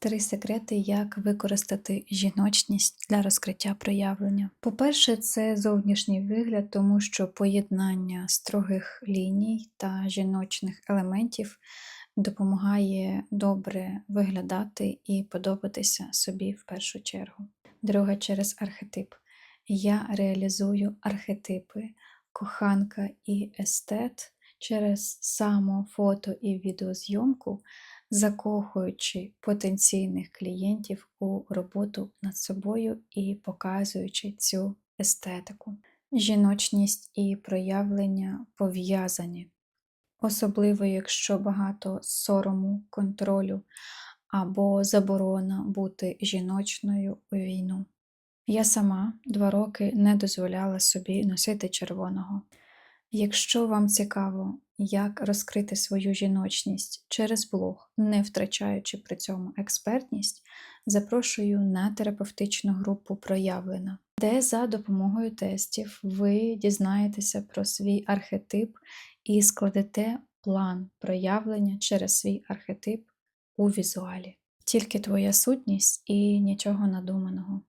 Три секрети, як використати жіночність для розкриття проявлення. По-перше, це зовнішній вигляд, тому що поєднання строгих ліній та жіночних елементів допомагає добре виглядати і подобатися собі в першу чергу. Друге, через архетип. Я реалізую архетипи коханка і естет через само фото і відеозйомку, закохуючи потенційних клієнтів у роботу над собою і показуючи цю естетику. Жіночність і проявлення пов'язані, особливо якщо багато сорому, контролю або заборона бути жіночною у війну. Я сама два роки не дозволяла собі носити червоного. Якщо вам цікаво, як розкрити свою жіночність через блог, не втрачаючи при цьому експертність, запрошую на терапевтичну групу Проявлена, де за допомогою тестів ви дізнаєтеся про свій архетип і складете план проявлення через свій архетип у візуалі. Тільки твоя сутність і нічого надуманого.